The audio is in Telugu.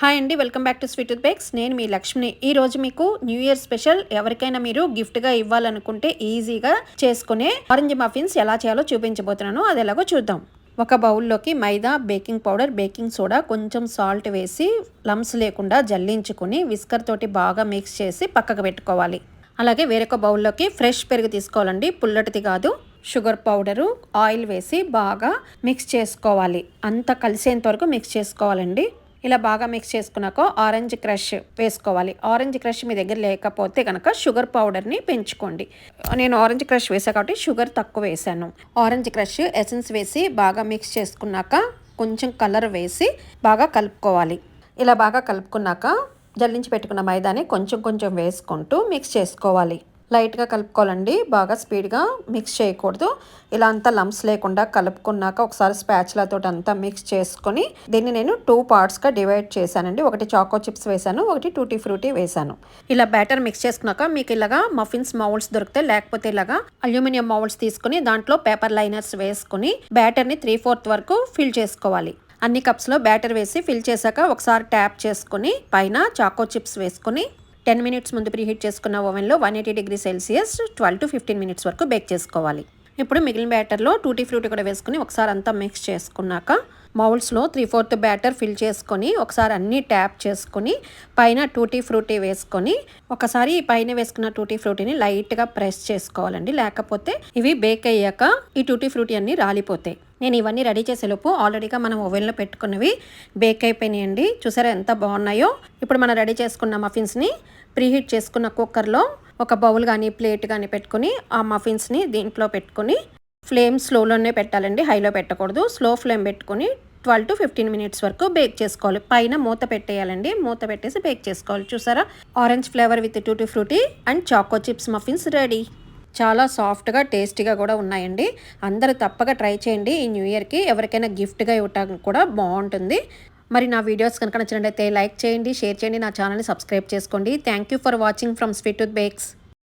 హాయ్ అండి welcome back to sweet bakes. నేను మీ లక్ష్మిని. ఈ రోజు మీకు న్యూ ఇయర్ స్పెషల్ ఎవరికైనా మీరు గిఫ్ట్గా ఇవ్వాలనుకుంటే ఈజీగా చేసుకునే ఆరెంజ్ మఫిన్స్ ఎలా చేయాలో చూపించబోతున్నాను. అది ఎలాగో చూద్దాం. ఒక బౌల్లోకి మైదా బేకింగ్ పౌడర్ బేకింగ్ సోడా కొంచెం సాల్ట్ వేసి లమ్స్ లేకుండా జల్లించుకుని విస్కర్ తోటి బాగా మిక్స్ చేసి పక్కకు పెట్టుకోవాలి. అలాగే వేరొక బౌల్లోకి ఫ్రెష్ పెరుగు తీసుకోవాలండి. పుల్లటిది కాదు. షుగర్ పౌడరు ఆయిల్ వేసి బాగా మిక్స్ చేసుకోవాలి. అంతా కలిసేంత వరకు మిక్స్ చేసుకోవాలండి. ఇలా బాగా మిక్స్ చేసుకున్నాక ఆరెంజ్ క్రష్ వేసుకోవాలి. ఆరెంజ్ క్రష్ మీ దగ్గర లేకపోతే కనుక షుగర్ పౌడర్ని పెంచుకోండి. నేను ఆరెంజ్ క్రష్ వేసా కాబట్టి షుగర్ తక్కువ వేసాను ఆరెంజ్ క్రష్ ఎసెన్స్ వేసి బాగా మిక్స్ చేసుకున్నాక కొంచెం కలర్ వేసి బాగా కలుపుకోవాలి. ఇలా బాగా కలుపుకున్నాక జల్లించి పెట్టుకున్న మైదాని కొంచెం కొంచెం వేసుకుంటూ మిక్స్ చేసుకోవాలి. లైట్గా కలుపుకోవాలండి. బాగా స్పీడ్గా మిక్స్ చేయకూడదు. ఇలా అంతా లంప్స్ లేకుండా కలుపుకున్నాక ఒకసారి స్పాచ్లతో అంతా మిక్స్ చేసుకొని దీన్ని నేను టూ పార్ట్స్గా డివైడ్ చేశానండి. ఒకటి చాకో చిప్స్ వేశాను ఒకటి టూటీ ఫ్రూటీ వేశాను. ఇలా బ్యాటర్ మిక్స్ చేసుకున్నాక మీకు ఇలాగా మఫిన్స్ మౌల్స్ దొరికితే లేకపోతే ఇలాగా అల్యూమినియం మౌల్స్ తీసుకుని దాంట్లో పేపర్ లైనర్స్ వేసుకుని బ్యాటర్ని త్రీ ఫోర్త్ వరకు ఫిల్ చేసుకోవాలి. అన్ని కప్స్లో బ్యాటర్ వేసి ఫిల్ చేశాక ఒకసారి ట్యాప్ చేసుకుని పైన చాకో చిప్స్ వేసుకుని టెన్ మినిట్స్ ముందు ప్రీహీట్ చేసుకున్న ఓవెన్లో one eighty degree celsius twelve to fifteen minutes వరకు బేక్ చేసుకోవాలి. ఇప్పుడు మిగిలిన బ్యాటర్లో టూటీ ఫ్రూటీ కూడా వేసుకుని ఒకసారి అంతా మిక్స్ చేసుకున్నాక మౌల్స్లో త్రీ ఫోర్త్ బ్యాటర్ ఫిల్ చేసుకొని ఒకసారి అన్నీ ట్యాప్ చేసుకొని పైన టూటీ ఫ్రూటీ వేసుకొని ఒకసారి పైన వేసుకున్న టూటీ ఫ్రూటీని లైట్గా ప్రెస్ చేసుకోవాలండి. లేకపోతే ఇవి బేక్ అయ్యాక ఈ టూటీ ఫ్రూటీ అన్నీ రాలిపోతాయి. నేను ఇవన్నీ రెడీ చేసేలోపు ఆల్రెడీగా మనం ఓవెన్లో పెట్టుకున్నవి బేక్ అయిపోయినాయండి. చూసారా ఎంత బాగున్నాయో? ఇప్పుడు మనం రెడీ చేసుకున్న మఫిన్స్ని ప్రీహీట్ చేసుకున్న కుక్కర్లో ఒక బౌల్ కానీ ప్లేట్ కానీ పెట్టుకుని ఆ మఫిన్స్ని దీంట్లో పెట్టుకుని ఫ్లేమ్ స్లోలోనే పెట్టాలండి. హైలో పెట్టకూడదు. స్లో ఫ్లేమ్ పెట్టుకుని ట్వెల్వ్ టు ఫిఫ్టీన్ మినిట్స్ వరకు బేక్ చేసుకోవాలి. పైన మూత పెట్టేయాలండి. మూత పెట్టేసి బేక్ చేసుకోవాలి. చూసారా? Orange flavour with tutti frutti and choco chips muffins ready. చాలా సాఫ్ట్గా టేస్టీగా కూడా ఉన్నాయండి. అందరూ తప్పక ట్రై చేయండి. ఈ న్యూ ఇయర్కి ఎవరికైనా గిఫ్ట్గా ఇవ్వటానికి కూడా బాగుంటుంది. మరి నా వీడియోస్ కనుక నచ్చినట్లయితే లైక్ చేయండి షేర్ చేయండి నా ఛానల్ని సబ్స్క్రైబ్ చేసుకోండి. Thank you for watching from sweet tooth bakes